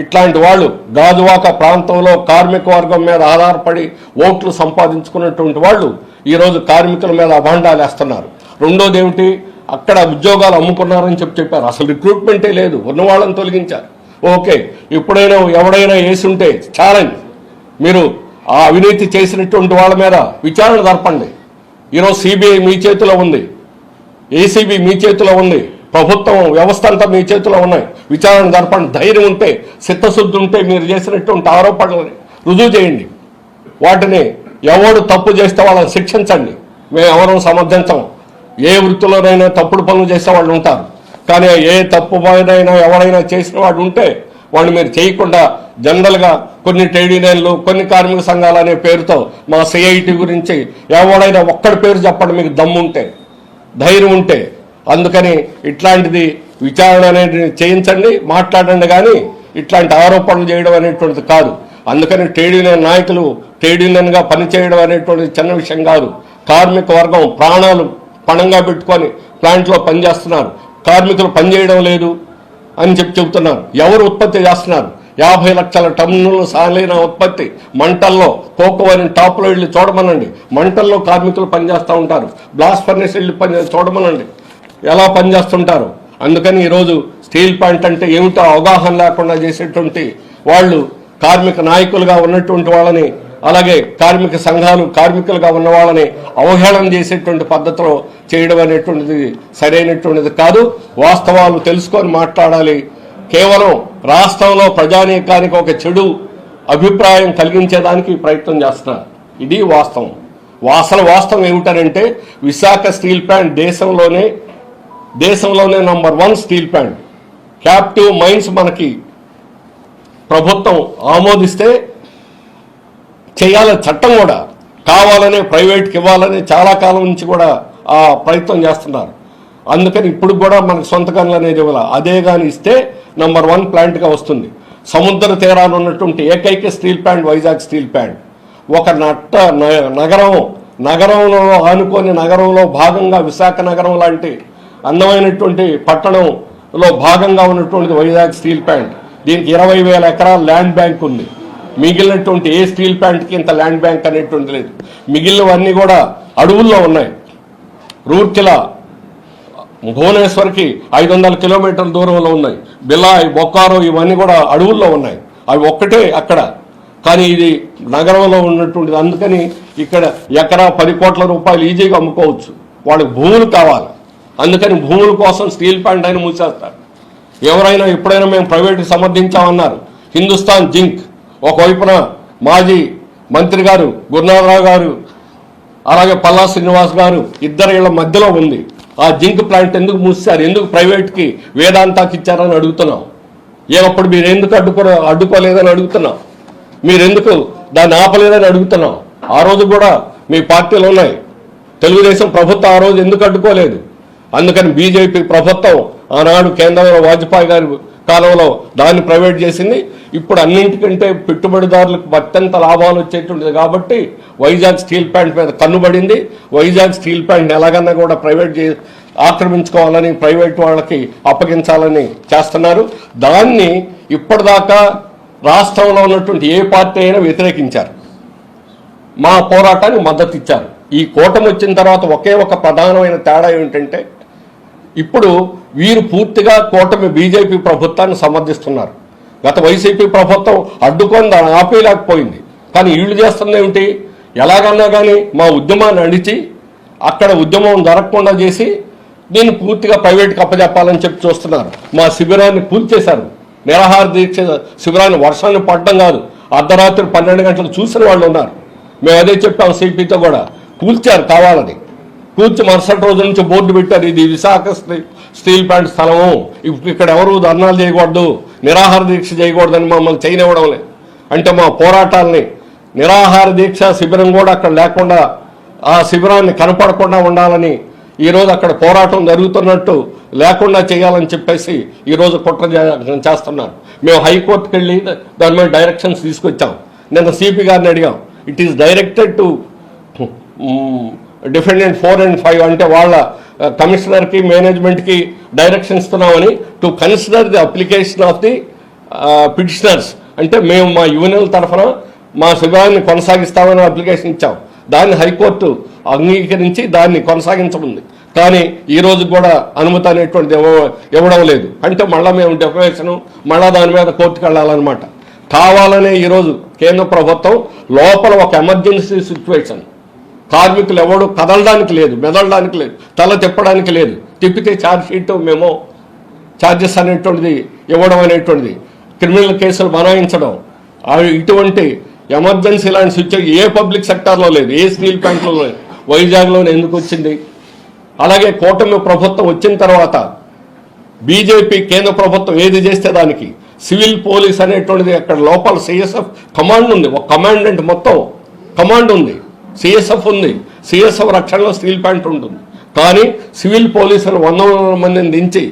ఇట్లాంటి వాళ్ళు గాజువాక ప్రాంతంలో కార్మిక వర్గం మీద ఆధారపడి ఓట్లు సంపాదించుకున్నటువంటి వాళ్ళు ఈరోజు కార్మికుల మీద అభాండాలు వేస్తున్నారు. రెండోది ఏమిటి? అక్కడ ఉద్యోగాలు అమ్ముకున్నారని చెప్పి చెప్పారు. అసలు రిక్రూట్మెంటే లేదు. ఉన్న వాళ్ళని తొలగించారు. ఓకే ఎప్పుడైనా ఎవడైనా వేసి ఉంటే ఛాలెంజ్ మీరు ఆ అవినీతి చేసినటువంటి వాళ్ళ మీద విచారణ జరపండి. ఈరోజు సిబిఐ మీ చేతిలో ఉంది. ఏసీబీ మీ చేతిలో ఉంది. ప్రభుత్వం వ్యవస్థ అంతా మీ చేతిలో ఉన్నాయి. విచారణ జరపండి. ధైర్యం ఉంటే చిత్తశుద్ధి ఉంటే మీరు చేసినటువంటి ఆరోపణలని రుజువు చేయండి. వాటిని ఎవడు తప్పు చేస్తే వాళ్ళని శిక్షించండి. మేము ఎవరూ సమర్థించము. ఏ వృత్తిలోనైనా తప్పుడు పనులు చేసే వాళ్ళు ఉంటారు. కానీ ఏ తప్పు పనైనా ఎవరైనా చేసిన వాడు ఉంటే వాడిని మీరు చేయకుండా జనరల్గా కొన్ని ట్రేడ్ యూనియన్లు కొన్ని కార్మిక సంఘాలు అనే పేరుతో మా సిఐటి గురించి ఎవడైనా ఒక్కడి పేరు చెప్పండి. మీకు దమ్ముంటే ధైర్యం ఉంటే అందుకని ఇట్లాంటిది విచారణ అనేది చేయించండి మాట్లాడండి కానీ ఇట్లాంటి ఆరోపణలు చేయడం అనేటువంటిది కాదు. అందుకని ట్రేడ్ యూనియన్ నాయకులు ట్రేడ్ యూనియన్గా పనిచేయడం అనేటువంటిది చిన్న విషయం కాదు. కార్మిక వర్గం ప్రాణాలు పణంగా పెట్టుకొని ప్లాంట్లో పనిచేస్తున్నారు. కార్మికులు పనిచేయడం లేదు అని చెప్పి చెబుతున్నారు. ఎవరు ఉత్పత్తి చేస్తున్నారు? యాభై లక్షల టన్నులు సాలైన ఉత్పత్తి మంటల్లో కోకో అని టాప్లో వెళ్ళి చూడమనండి. మంటల్లో కార్మికులు పనిచేస్తూ ఉంటారు. బ్లాస్ట్ ఫర్నేస్ వెళ్ళి పని చూడమనండి. ఎలా పనిచేస్తుంటారు? అందుకని ఈరోజు స్టీల్ ప్లాంట్ అంటే ఏమిటో అవగాహన లేకుండా చేసేటువంటి వాళ్ళు కార్మిక నాయకులుగా ఉన్నటువంటి వాళ్ళని అలాగే కార్మిక సంఘాలు కార్మికులుగా ఉన్న వాళ్ళని అవహేళన చేసేటువంటి పద్ధతిలో చేయడం అనేటువంటిది సరైనటువంటిది కాదు. వాస్తవాలు తెలుసుకొని మాట్లాడాలి. కేవలం రాష్ట్రంలో ప్రజానీకానికి ఒక చెడు అభిప్రాయం కలిగించేదానికి ప్రయత్నం చేస్తున్నారు ఇది వాస్తవం. అసలు వాస్తవం ఏమిటనంటే విశాఖ స్టీల్ ప్లాంట్ దేశంలోనే దేశంలోనే number one steel plant captive mines మనకి ప్రభుత్వం ఆమోదిస్తే చేయాల చట్టం కూడా కావాలనే ప్రైవేట్కి ఇవ్వాలని చాలా కాలం నుంచి కూడా ఆ ప్రయత్నం చేస్తున్నారు. అందుకని ఇప్పుడు కూడా మనకు సొంత గనులు అనేది ఇవ్వాలి. అదే కానీ ఇస్తే నంబర్ వన్ ప్లాంట్గా వస్తుంది. సముద్ర తీరాలు ఉన్నటువంటి ఏకైక steel plant Vizag steel plant ఒక నట్ట నగరం నగరంలో ఆనుకొని నగరంలో భాగంగా విశాఖ నగరం లాంటి అందమైనటువంటి పట్టణంలో భాగంగా ఉన్నటువంటిది వైజాగ్ స్టీల్ ప్లాంట్. దీనికి ఇరవై వేల ఎకరాల ల్యాండ్ బ్యాంక్ ఉంది. మిగిలినటువంటి ఏ స్టీల్ ప్లాంట్కి ఇంత ల్యాండ్ బ్యాంక్ అనేటువంటి లేదు. మిగిలినవన్నీ కూడా అడవుల్లో ఉన్నాయి. రూర్కెలా భువనేశ్వర్కి ఐదు వందల కిలోమీటర్ల దూరంలో ఉన్నాయి. బిలాయ్ బొక్కారో ఇవన్నీ కూడా అడవుల్లో ఉన్నాయి. అవి ఒక్కటే అక్కడ. కానీ ఇది నగరంలో ఉన్నటువంటిది. అందుకని ఇక్కడ ఎకరా పది కోట్ల రూపాయలు ఈజీగా అమ్ముకోవచ్చు. వాళ్ళకి భూములు కావాలి. అందుకని భూముల కోసం స్టీల్ ప్లాంట్ అయినా మూసేస్తారు. ఎవరైనా ఎప్పుడైనా మేము ప్రైవేట్కి సమర్థించామన్నారు. హిందుస్థాన్ జింక్. ఒకవైపున మాజీ మంత్రి గారు గురునాథరావు గారు అలాగే పల్లా శ్రీనివాస్ గారు ఇద్దరు ఇళ్ళ మధ్యలో ఉంది. ఆ జింక్ ప్లాంట్ ఎందుకు మూసారు? ఎందుకు ప్రైవేట్కి వేదాంతాకి ఇచ్చారని అడుగుతున్నాం. ఏమప్పుడు మీరు ఎందుకు అడ్డుకో అడ్డుకోలేదని అడుగుతున్నాం? మీరెందుకు దాన్ని ఆపలేదని అడుగుతున్నాం? ఆ రోజు కూడా మీ పార్టీలు ఉన్నాయి. తెలుగుదేశం ప్రభుత్వం ఆ రోజు ఎందుకు అడ్డుకోలేదు? అందుకని బీజేపీ ప్రభుత్వం ఆనాడు కేంద్రంలో వాజ్పేయి గారి కాలంలో దాన్ని ప్రైవేట్ చేసింది. ఇప్పుడు అన్నింటికంటే పెట్టుబడిదారులకు అత్యంత లాభాలు వచ్చేటువంటిది కాబట్టి వైజాగ్ స్టీల్ ప్లాంట్ మీద కన్నుబడింది. వైజాగ్ స్టీల్ ప్లాంట్ ఎలాగన్నా కూడా ప్రైవేట్ చే ఆక్రమించుకోవాలని ప్రైవేట్ వాళ్ళకి అప్పగించాలని చేస్తున్నారు. దాన్ని ఇప్పటిదాకా రాష్ట్రంలో ఉన్నటువంటి ఏ పార్టీ అయినా వ్యతిరేకించారు. మా పోరాటానికి మద్దతు ఇచ్చారు. ఈ కూటమి వచ్చిన తర్వాత ఒకే ఒక ప్రధానమైన తేడా ఏమిటంటే ఇప్పుడు వీరు పూర్తిగా కూటమి బీజేపీ ప్రభుత్వాన్ని సమర్థిస్తున్నారు. గత వైసీపీ ప్రభుత్వం అడ్డుకొని దాన్ని ఆపేయలేకపోయింది. కానీ వీళ్ళు చేస్తుంది ఏమిటి? ఎలాగన్నా కానీ మా ఉద్యమాన్ని అడిచి అక్కడ ఉద్యమం జరగకుండా చేసి దీన్ని పూర్తిగా ప్రైవేట్కి అప్పచెప్పాలని చెప్పి చూస్తున్నారు. మా శిబిరాన్ని కూల్చేశారు నిరాహార దీక్ష శిబిరాన్ని వర్షాన్ని పడడం కాదు. అర్ధరాత్రి పన్నెండు గంటలు చూసిన వాళ్ళు ఉన్నారు. మేము అదే చెప్పాము సిపితో కూడా. కూల్చారు కావాలని. కూర్చి మరుసటి రోజు నుంచి బోర్డు పెట్టారు ఇది విశాఖ స్టీల్ ప్లాంట్ స్థలము. ఇప్పుడు ఇక్కడ ఎవరు ధర్నాలు చేయకూడదు నిరాహార దీక్ష చేయకూడదని మమ్మల్ని చేయనివ్వడం లేదు. అంటే మా పోరాటాలని నిరాహార దీక్ష శిబిరం కూడా అక్కడ లేకుండా ఆ శిబిరాన్ని కనపడకుండా ఉండాలని ఈరోజు అక్కడ పోరాటం జరుగుతున్నట్టు లేకుండా చేయాలని చెప్పేసి ఈరోజు కుట్ర చేస్తున్నారు. మేము హైకోర్టుకి వెళ్ళి దాని మీద డైరెక్షన్స్ తీసుకొచ్చాం. నిన్న సిపి గారిని అడిగాం. It is directed to defendant four and five అంటే వాళ్ళ కమిషనర్కి మేనేజ్మెంట్కి డైరెక్షన్ ఇస్తున్నామని to consider the application of the petitioners. అంటే మేము మా యూనియన్ తరఫున మా శిబిరాన్ని కొనసాగిస్తామని అప్లికేషన్ ఇచ్చాం. దాన్ని హైకోర్టు అంగీకరించి దాన్ని కొనసాగించముంది కానీ ఈ రోజు కూడా అనుమతి అనేటువంటిది ఇవ్వడం లేదు. అంటే మళ్ళీ మేము డెకరేషన్ మళ్ళీ దాని మీద కోర్టుకు వెళ్ళాలన్నమాట. కావాలనే ఈరోజు కేంద్ర ప్రభుత్వం లోపల ఒక ఎమర్జెన్సీ సిచ్యువేషన్ కార్మికులు ఎవడు కదలడానికి లేదు మెదలడానికి లేదు తల తిప్పడానికి లేదు. తిప్పితే ఛార్జ్షీట్ మేము ఛార్జెస్ అనేటువంటిది ఇవ్వడం అనేటువంటిది. క్రిమినల్ కేసులు బనాయించడం. అవి ఇటువంటి ఎమర్జెన్సీ లాంటి సిచ్యువేషన్ ఏ పబ్లిక్ సెక్టార్లో లేదు ఏ స్టీల్ ప్లాంట్లో లేదు. వైజాగ్లోనే ఎందుకు వచ్చింది? అలాగే కూటమి ప్రభుత్వం వచ్చిన తర్వాత బీజేపీ కేంద్ర ప్రభుత్వం ఏది చేస్తే దానికి? సివిల్ పోలీస్ అనేటువంటిది అక్కడ లోపల సిఎస్ఎఫ్ కమాండ్ ఉంది. ఒక కమాండెంట్ మొత్తం కమాండ్ ఉంది. సిఎస్ఎఫ్ ఉంది. సిఎస్ఎఫ్ రక్షణలో స్టీల్ ప్యాంట్ ఉంటుంది. కానీ సివిల్ పోలీసులు వంద మందిని దించి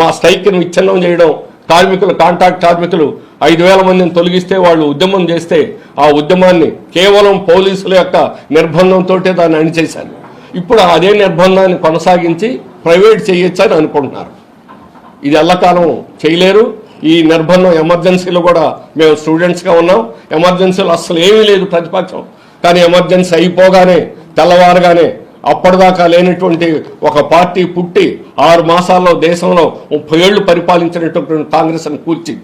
మా స్ట్రైక్ను విచ్ఛిన్నం చేయడం కార్మికులు కాంట్రాక్ట్ కార్మికులు ఐదు వేల మందిని తొలగిస్తే వాళ్ళు ఉద్యమం చేస్తే ఆ ఉద్యమాన్ని కేవలం పోలీసుల యొక్క నిర్బంధంతో దాన్ని అణిచేశారు. ఇప్పుడు అదే నిర్బంధాన్ని కొనసాగించి ప్రైవేట్ చేయొచ్చని అనుకుంటున్నారు. ఇది ఎల్లకాలం చేయలేరు. ఈ నిర్బంధం ఎమర్జెన్సీలో కూడా మేము స్టూడెంట్స్గా ఉన్నాం. ఎమర్జెన్సీలో అస్సలు ఏమీ లేదు ప్రతిపక్షం. కానీ ఎమర్జెన్సీ అయిపోగానే తెల్లవారుగానే అప్పటిదాకా లేనటువంటి ఒక పార్టీ పుట్టి ఆరు మాసాల్లో దేశంలో ముప్పై ఏళ్ళు పరిపాలించినటువంటి కాంగ్రెస్ను కూర్చి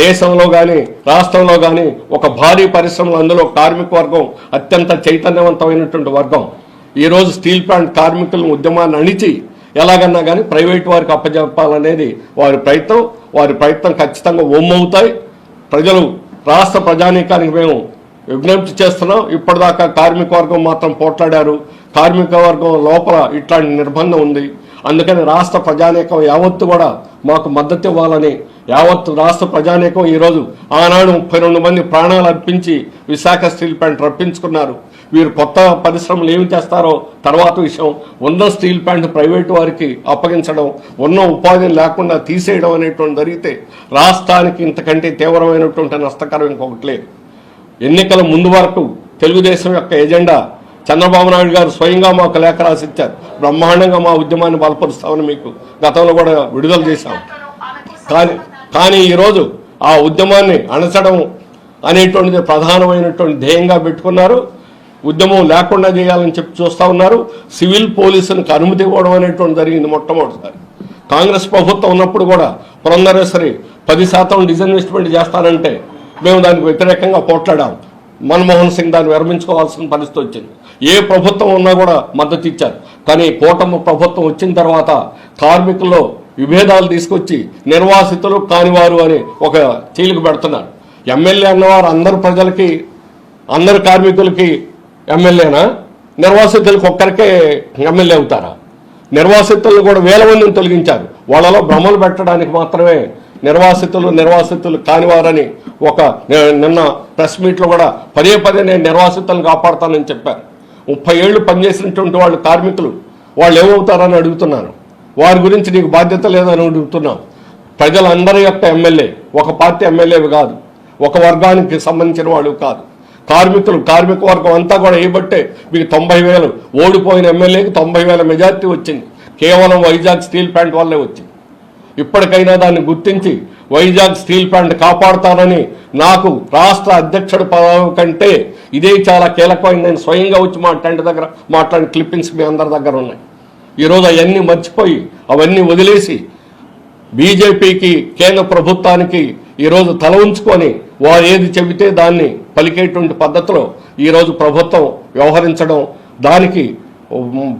దేశంలో కానీ రాష్ట్రంలో కానీ ఒక భారీ పరిశ్రమలు అందులో కార్మిక వర్గం అత్యంత చైతన్యవంతమైనటువంటి వర్గం. ఈరోజు స్టీల్ ప్లాంట్ కార్మికులను ఉద్యమాన్ని అణిచి ఎలాగన్నా కానీ ప్రైవేట్ వారికి అప్పజెప్పాలనేది వారి ప్రయత్నం. వారి ప్రయత్నం ఖచ్చితంగా ఒమ్మవుతాయి. ప్రజలు రాష్ట్ర ప్రజానీకానికి మేము విజ్ఞప్తి చేస్తున్నాం. ఇప్పటిదాకా కార్మిక వర్గం మాత్రం పోట్లాడారు. కార్మిక వర్గం లోపల ఇట్లాంటి నిర్బంధం ఉంది. అందుకని రాష్ట్ర ప్రజానీకం యావత్తు కూడా మాకు మద్దతు ఇవ్వాలని యావత్ రాష్ట్ర ప్రజానీకం ఈరోజు ఆనాడు ముప్పై రెండు మంది ప్రాణాలు అర్పించి విశాఖ స్టీల్ ప్లాంట్ రప్పించుకున్నారు. వీరు కొత్త పరిశ్రమలు ఏమి చేస్తారో తర్వాత విషయం. ఉన్న స్టీల్ ప్లాంట్ ప్రైవేటు వారికి అప్పగించడం ఉన్న ఉపాధిని లేకుండా తీసేయడం అనేటువంటి జరిగితే రాష్ట్రానికి ఇంతకంటే తీవ్రమైనటువంటి నష్టకరం ఇంకొకటి లేదు. ఎన్నికల ముందు వరకు తెలుగుదేశం యొక్క ఎజెండా చంద్రబాబు నాయుడు గారు స్వయంగా మాకు లేఖ రాసి ఇచ్చారు బ్రహ్మాండంగా మా ఉద్యమాన్ని బలపరుస్తామని మీకు గతంలో కూడా విడుదల చేశాం. కానీ కానీ ఈరోజు ఆ ఉద్యమాన్ని అణచడం అనేటువంటిది ప్రధానమైనటువంటి ధ్యేయంగా పెట్టుకున్నారు. ఉద్యమం లేకుండా చేయాలని చెప్పి చూస్తూ ఉన్నారు. సివిల్ పోలీసులకు అనుమతి ఇవ్వడం అనేటువంటి జరిగింది మొట్టమొదటిసారి. కాంగ్రెస్ ప్రభుత్వం ఉన్నప్పుడు కూడా పురంధరేశ్వరి పది శాతం డిజన్వెస్ట్మెంట్ చేస్తానంటే మేము దానికి వ్యతిరేకంగా పోట్లాడాం మన్మోహన్ సింగ్ దాన్ని విరమించుకోవాల్సిన పరిస్థితి వచ్చింది. ఏ ప్రభుత్వం ఉన్నా కూడా మద్దతు ఇచ్చారు. కానీ కూటమి ప్రభుత్వం వచ్చిన తర్వాత కార్మికుల్లో విభేదాలు తీసుకొచ్చి నిర్వాసితులు కానివారు అని ఒక చీలిక పెడుతున్నారు. ఎమ్మెల్యే అన్నవారు అందరు ప్రజలకి అందరు కార్మికులకి ఎమ్మెల్యేనా? నిర్వాసితులకు ఒక్కరికే ఎమ్మెల్యే అవుతారా? నిర్వాసితులను కూడా వేల మందిని తొలగించారు. వాళ్ళలో భ్రమలు పెట్టడానికి మాత్రమే నిర్వాసితులు నిర్వాసితులు కానివారని ఒక నిన్న ప్రెస్ మీట్లో కూడా పదే పదే నేను నిర్వాసితులను కాపాడుతానని చెప్పారు. ముప్పై ఏళ్ళు పనిచేసినటువంటి వాళ్ళు కార్మికులు వాళ్ళు ఏమవుతారని అడుగుతున్నాను వారి గురించి నీకు బాధ్యత లేదని అడుగుతున్నాం. ప్రజలందరి యొక్క ఎమ్మెల్యే ఒక పార్టీ ఎమ్మెల్యేవి కాదు. ఒక వర్గానికి సంబంధించిన వాళ్ళు కాదు. కార్మికులు కార్మిక వర్గం అంతా కూడా ఏబట్టే మీకు తొంభై వేలు ఓడిపోయిన ఎమ్మెల్యేకి తొంభై వేల మెజార్టీ వచ్చింది. కేవలం వైజాగ్ స్టీల్ ప్లాంట్ వల్లే వచ్చింది. ఇప్పటికైనా దాన్ని గుర్తించి వైజాగ్ స్టీల్ ప్లాంట్ కాపాడుతానని నాకు రాష్ట్ర అధ్యక్షుడి పదవి కంటే ఇదే చాలా కీలకమైంది. నేను స్వయంగా వచ్చి మా టెంట్ దగ్గర మాట్లాడిన క్లిప్పింగ్స్ మీ అందరి దగ్గర ఉన్నాయి. ఈరోజు అవన్నీ మర్చిపోయి అవన్నీ వదిలేసి బీజేపీకి కేంద్ర ప్రభుత్వానికి ఈరోజు తల ఉంచుకొని వారు ఏది చెబితే దాన్ని పలికేటువంటి పద్ధతిలో ఈరోజు ప్రభుత్వం వ్యవహరించడం దానికి ఉమ్,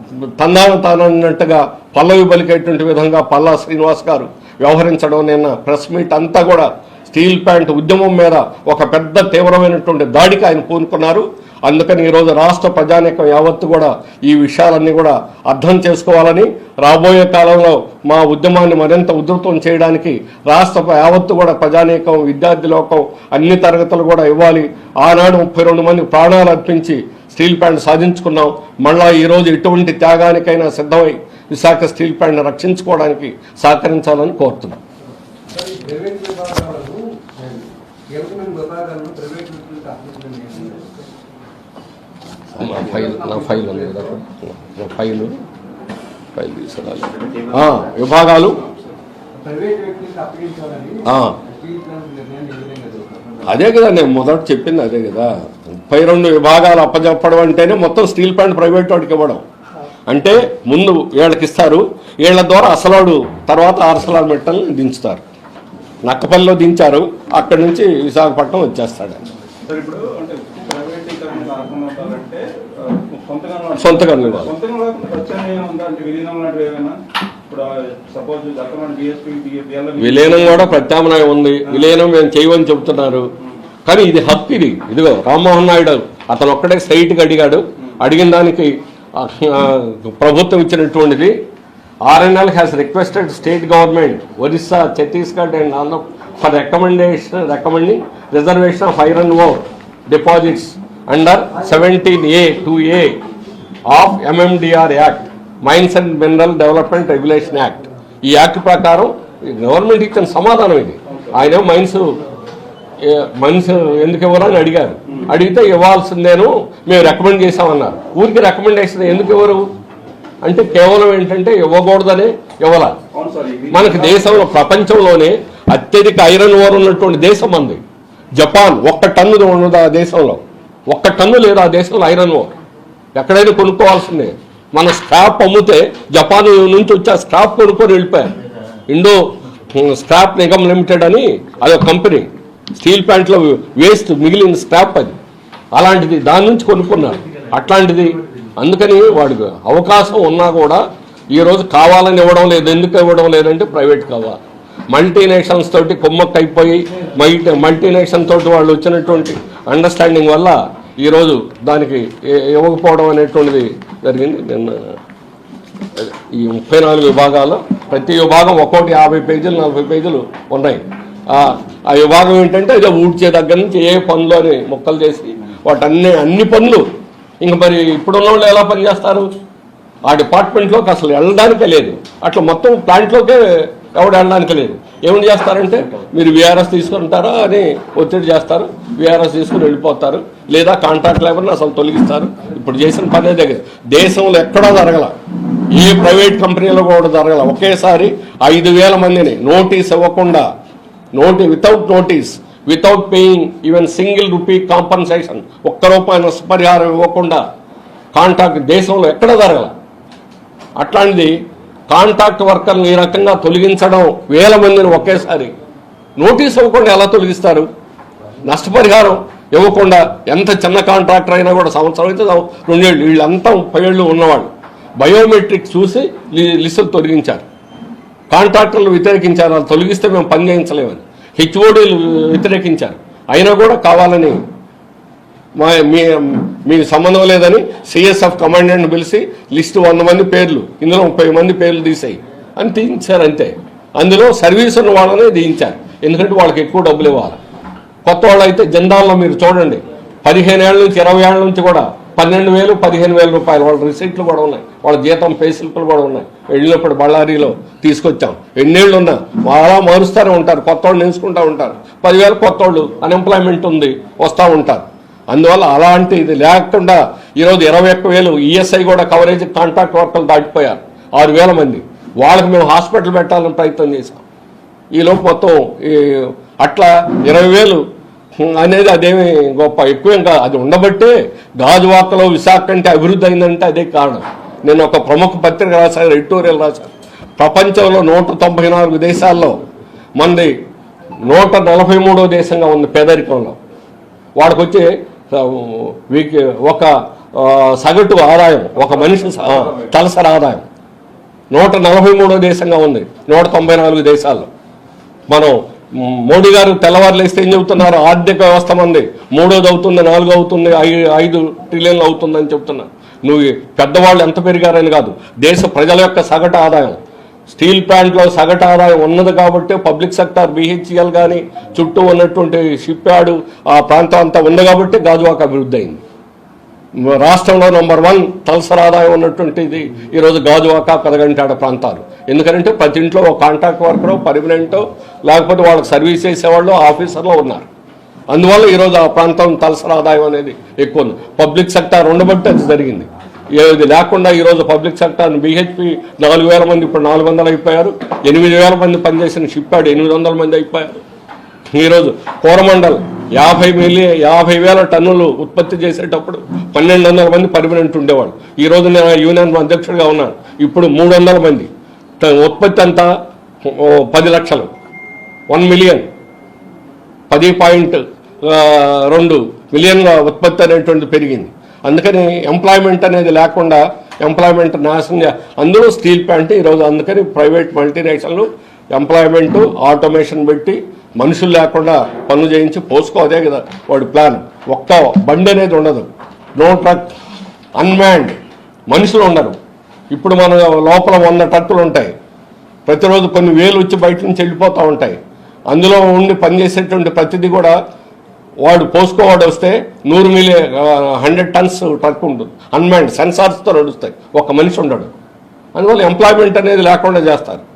తానన్నట్టుగా పల్లవి పలికేటువంటి విధంగా పల్లా శ్రీనివాస్ గారు వ్యవహరించడం నిన్న ప్రెస్ మీట్ అంతా కూడా స్టీల్ ప్యాంట్ ఉద్యమం మీద ఒక పెద్ద తీవ్రమైనటువంటి దాడికి ఆయన పూనుకున్నారు. అందుకని ఈరోజు రాష్ట్ర ప్రజానీకం యావత్తు కూడా ఈ విషయాలన్నీ కూడా అర్థం చేసుకోవాలని రాబోయే కాలంలో మా ఉద్యమాన్ని మరింత ఉధృతం చేయడానికి రాష్ట్ర యావత్తు కూడా ప్రజానీకం విద్యార్థి లోకం అన్ని తరగతులు కూడా ఇవ్వాలి. ఆనాడు ముప్పై రెండు మంది ప్రాణాలు అర్పించి స్టీల్ ప్లాంట్ సాధించుకున్నాం. మళ్ళా ఈరోజు ఎటువంటి త్యాగానికైనా సిద్ధమై విశాఖ స్టీల్ ప్లాంట్ని రక్షించుకోవడానికి సహకరించాలని కోరుతున్నాం. నా ఫైల్ నా ఫైల్ నా ఫైల్ తీసుకురాలి విభాగాలు. అదే కదా నేను మొదట చెప్పింది అదే కదా. ముప్పై రెండు విభాగాలు అప్పచెప్పడం అంటేనే మొత్తం స్టీల్ ప్లాంట్ ప్రైవేట్ వాడికి ఇవ్వడం. అంటే ముందు వీళ్ళకి ఇస్తారు వీళ్ళ ద్వారా అసలాడు తర్వాత అరసలాడు మెట్టల్ని దించుతారు. నక్కపల్లిలో దించారు. అక్కడి నుంచి విశాఖపట్నం వచ్చేస్తాడు. సొంతగా విలీనం కూడా ప్రత్యామ్నాయం ఉంది. విలీనం మేము చేయమని చెబుతున్నారు. కానీ ఇది హక్కు ఇది. ఇదిగో రామ్మోహన్ నాయుడు అతను ఒక్కడే స్ట్రైట్గా అడిగాడు. అడిగిన దానికి ప్రభుత్వం ఇచ్చినటువంటిది RNL has requested state government Orissa Chhattisgarh and Andhra for recommendation recommending reservation of iron ore deposits under seventeen A two A of MMDR act mines and mineral development regulation act ఈ act ప్రకారం government ఇచ్చిన సమాధానం ఇది. ఆయన mines mines ఎందుకు ఇవ్వరని అడిగారు. అడిగితే ఇవ్వాల్సిందేను మేము రికమెండ్ చేసామన్నారు ఊరికి రికమెండేషన్ ఎందుకు ఇవ్వరు? అంటే కేవలం ఏంటంటే ఇవ్వకూడదని ఇవ్వాల. మనకి దేశంలో ప్రపంచంలోనే అత్యధిక ఐరన్ ఓర్ ఉన్నటువంటి దేశం మంది జపాన్ ఒక్క టన్ను ఉన్నది ఆ దేశంలో. ఒక్క టన్ను లేదు ఆ దేశంలో ఐరన్ ఓర్ ఎక్కడైనా కొనుక్కోవాల్సిందే. మన స్క్రాప్ అమ్మితే జపాన్ నుంచి వచ్చి ఆ స్క్రాప్ కొనుక్కొని వెళ్ళిపోయారు. ఇండో స్క్రాప్ నిగమ్ లిమిటెడ్ అని అదొక కంపెనీ. స్టీల్ ప్లాంట్లో వేస్ట్ మిగిలిన స్క్రాప్ అది. అలాంటిది దాని నుంచి కొనుక్కున్నారు. అట్లాంటిది అందుకని వాడికి అవకాశం ఉన్నా కూడా ఈరోజు కావాలని ఇవ్వడం లేదు ఎందుకు ఇవ్వడం లేదంటే ప్రైవేట్ కావాలి మల్టీనేషన్స్ తోటి కుమ్మక్క అయిపోయి మల్టీ మల్టీనేషన్ తోటి వాళ్ళు వచ్చినటువంటి అండర్స్టాండింగ్ వల్ల ఈరోజు దానికి ఇవ్వకపోవడం అనేటువంటిది జరిగింది. నిన్న ఈ ముప్పై నాలుగు విభాగాలు ప్రతి విభాగం ఒక్కోటి యాభై పేజీలు నలభై పేజీలు ఉన్నాయి. ఆ- విభాగం ఏంటంటే ఇదే ఊడ్చే దగ్గర నుంచి ఏ పనులు అని మొక్కలు చేసి వాటన్ని అన్ని పనులు. ఇంక మరి ఇప్పుడున్న వాళ్ళు ఎలా పని చేస్తారు? ఆ డిపార్ట్మెంట్లోకి అసలు వెళ్ళడానికే లేదు. అట్లా మొత్తం ప్లాంట్లోకే ఎవడు వెళ్ళడానికి లేదు. ఏమని చేస్తారంటే మీరు విఆర్ఎస్ తీసుకుంటారా అని ఒత్తిడి చేస్తారు. విఆర్ఎస్ తీసుకుని వెళ్ళిపోతారు. లేదా కాంట్రాక్ట్ లేబర్ని అసలు తొలగిస్తారు. ఇప్పుడు చేసిన పనే దగ్గర దేశంలో ఎక్కడా జరగల. ఏ ప్రైవేట్ కంపెనీలో కూడా జరగల. ఒకేసారి ఐదు వేల మందిని నోటీస్ ఇవ్వకుండా నోటి without notice without paying even single rupee compensation ఒక్క రూపాయి నష్టపరిహారం ఇవ్వకుండా కాంట్రాక్ట్ దేశంలో ఎక్కడ జరగల? అట్లాంటిది కాంట్రాక్ట్ వర్కర్ని ఈ రకంగా తొలగించడం వేల మందిని ఒకేసారి నోటీస్ ఇవ్వకుండా ఎలా తొలగిస్తారు? నష్టపరిహారం ఇవ్వకుండా ఎంత చిన్న కాంట్రాక్టర్ అయినా కూడా సంవత్సరం అయితే రెండేళ్ళు వీళ్ళంతా ముప్పై ఏళ్ళు ఉన్నవాళ్ళు. బయోమెట్రిక్ చూసి లిస్టులు తొలగించారు. కాంట్రాక్టర్లు వ్యతిరేకించారు వాళ్ళు తొలగిస్తే మేము పని చేయించలేమని హెచ్ఓడీలు వ్యతిరేకించారు. అయినా కూడా కావాలని మా మీ మీకు సంబంధం లేదని సిఎస్ఎఫ్ కమాండెంట్ పిలిచి లిస్టు వంద మంది పేర్లు ఇందులో ముప్పై మంది పేర్లు తీసాయి అని తీయించారు అంతే. అందులో సర్వీస్ ఉన్న వాళ్ళనే తీయించారు. ఎందుకంటే వాళ్ళకి ఎక్కువ డబ్బులు ఇవ్వాలి. కొత్త వాళ్ళు అయితే జెండాల్లో మీరు చూడండి. పదిహేను ఏళ్ళ నుంచి ఇరవై ఏళ్ళ నుంచి కూడా పన్నెండు వేలు పదిహేను వేల రూపాయలు. వాళ్ళ రిసీట్లు కూడా ఉన్నాయి. వాళ్ళ జీతం పే స్లిప్లు కూడా ఉన్నాయి. వెళ్ళినప్పుడు బళ్ళారిలో తీసుకొచ్చాం. ఎన్నేళ్ళు ఉన్నా అలా మారుస్తూనే ఉంటారు. కొత్త వాళ్ళు నేర్చుకుంటూ ఉంటారు. పదివేలు కొత్త వాళ్ళు అన్ఎంప్లాయ్మెంట్ ఉంది వస్తూ ఉంటారు. అందువల్ల అలాంటి ఇది లేకుండా ఈరోజు ఇరవై ఒక్క వేలు ఈఎస్ఐ కూడా కవరేజ్ కాంట్రాక్ట్ వర్కర్లు దాటిపోయారు. ఆరు వేల మంది. వాళ్ళకి మేము హాస్పిటల్ పెట్టాలని ప్రయత్నం చేశాం. ఈలోపు మొత్తం ఈ అట్లా ఇరవై వేలు అనేది అదేమి గొప్ప. ఎక్కువేం కాదు అది ఉండబట్టే గాజువాకలో విశాఖ అంటే అభివృద్ధి అయిందంటే అదే కారణం. నేను ఒక ప్రముఖ పత్రిక రాశాను ఎడిటోరియల్ రాశాను. ప్రపంచంలో నూట తొంభై నాలుగు దేశాల్లో మంది నూట నలభై మూడో దేశంగా ఉంది పేదరికంలో. వాడికి వచ్చే ఒక సగటు ఆదాయం ఒక మనిషి స- తలసరి ఆదాయం. నూట నలభై మూడో దేశంగా ఉంది నూట తొంభై నాలుగు దేశాల్లో. మనం మోడీ గారు తెల్లవారులేస్తే ఏం చెబుతున్నారు? ఆర్థిక వ్యవస్థ మంది. మూడోది అవుతుంది నాలుగో అవుతుంది ఐ- ఐదు ట్రిలియన్లు అవుతుందని చెప్తున్నారు. నువ్వు పెద్దవాళ్ళు ఎంత పెరిగారని కాదు. దేశ ప్రజల యొక్క సగటు ఆదాయం. స్టీల్ ప్లాంట్లో సగటు ఆదాయం ఉన్నది కాబట్టి పబ్లిక్ సెక్టార్ బిహెచ్ఎల్ కానీ చుట్టూ ఉన్నటువంటి షిప్ యార్డు ఆ ప్రాంతం అంతా ఉంది కాబట్టి గాజువాక అభివృద్ధి అయింది. రాష్ట్రంలో నంబర్ వన్ తలసరి ఆదాయం ఉన్నటువంటిది ఈరోజు గాజువాక పెదగంటాడ ప్రాంతాలు. ఎందుకంటే ప్రతి ఇంట్లో ఒక కాంట్రాక్ట్ వర్కరో పర్మనెంటో లేకపోతే వాళ్ళకి సర్వీస్ చేసేవాళ్ళు ఆఫీసర్లో ఉన్నారు. అందువల్ల ఈరోజు ఆ ప్రాంతం తలసరి ఆదాయం అనేది ఎక్కువ ఉంది. పబ్లిక్ సెక్టార్ ఉండబట్టి అది జరిగింది. ఏది లేకుండా ఈరోజు పబ్లిక్ సెక్టార్ బీహెచ్పి నాలుగు వేల మంది ఇప్పుడు నాలుగు వందలు అయిపోయారు. ఎనిమిది వేల మంది పనిచేసిన షిప్ యార్డ్ ఎనిమిది వందల మంది అయిపోయారు. ఈరోజు కోరమండల్ యాభై మిలియన్ యాభై వేల టన్నులు ఉత్పత్తి చేసేటప్పుడు పన్నెండు వందల మంది పర్మనెంట్ ఉండేవాళ్ళు. ఈ రోజు నేను యూనియన్ అధ్యక్షుడిగా ఉన్నాను. ఇప్పుడు మూడు వందల మంది ఉత్పత్తి అంతా పది లక్షలు. One million. పది పాయింట్ రెండు మిలియన్ల ఉత్పత్తి అనేటువంటి పెరిగింది. అందుకని ఎంప్లాయ్మెంట్ అనేది లేకుండా ఎంప్లాయ్మెంట్ నాశనం అందరూ అందులో స్టీల్ ప్లాంట్ ఈరోజు అందుకని ప్రైవేట్ మల్టీనేషనల్ ఎంప్లాయ్మెంట్ ఆటోమేషన్ పెట్టి మనుషులు లేకుండా పనులు చేయించి పోసుకో అదే కదా వాడి ప్లాన్. ఒక్క బండి అనేది ఉండదు. నో ట్రక్ అన్మ్యాన్డ్ మనుషులు ఉండరు. ఇప్పుడు మన లోపల వంద ట్రక్కులు ఉంటాయి. ప్రతిరోజు కొన్ని వేలు వచ్చి బయట నుంచి వెళ్ళిపోతూ ఉంటాయి. అందులో ఉండి పనిచేసేటువంటి ప్రతిదీ కూడా వాడు పోసుకోవాడు వస్తే నూరు మిలియన్ హండ్రెడ్ టన్స్ ట్రక్ ఉంటుంది. అన్మ్యాన్డ్ సెన్సార్స్తో నడుస్తాయి. ఒక మనిషి ఉండడు. అందువల్ల ఎంప్లాయ్మెంట్ అనేది లేకుండా చేస్తారు.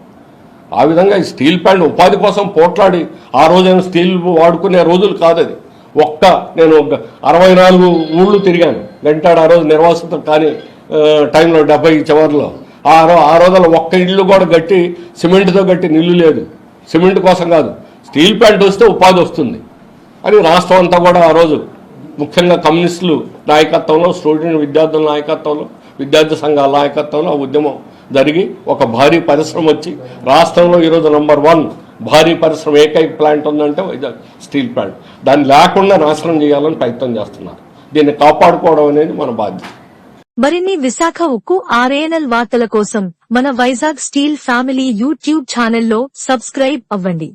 ఆ విధంగా ఈ స్టీల్ ప్లాంట్ ఉపాధి కోసం పోట్లాడి ఆ రోజైన స్టీల్ వాడుకునే రోజులు కాదు అది ఒక్క నేను ఒక అరవై నాలుగు ఊళ్ళు తిరిగాను. వెంటాడు ఆ రోజు నిర్వాసితం కానీ టైంలో డెబ్బై చివరిలో. ఆ రో ఆ రోజుల్లో ఒక్క ఇల్లు కూడా గట్టి సిమెంట్తో గట్టి నిల్లు లేదు. సిమెంట్ కోసం కాదు. స్టీల్ ప్లాంట్ వస్తే ఉపాధి వస్తుంది. అని రాష్ట్రం అంతా కూడా ఆ రోజు ముఖ్యంగా కమ్యూనిస్టులు నాయకత్వంలో స్టూడెంట్ విద్యార్థుల నాయకత్వంలో విద్యార్థి సంఘాల నాయకత్వంలో ఆ ఉద్యమం జరిగి ఒక భారీ పరిశ్రమ వచ్చి రాష్ట్రంలో ఈరోజు నంబర్ వన్ భారీ పరిశ్రమ ఏకైక ప్లాంట్ ఉందంటే వైజాగ్ స్టీల్ ప్లాంట్ దాన్ని లేకుండా నాశనం చేయాలని ప్రయత్నం చేస్తున్నారు. దీన్ని కాపాడుకోవడం అనేది మన బాధ్యత. మరిన్ని విశాఖ ఉక్కు ఆర్ఏఎన్ఎల్ వార్తల కోసం మన వైజాగ్ స్టీల్ ఫ్యామిలీ యూట్యూబ్ ఛానల్లో సబ్స్క్రైబ్ అవ్వండి.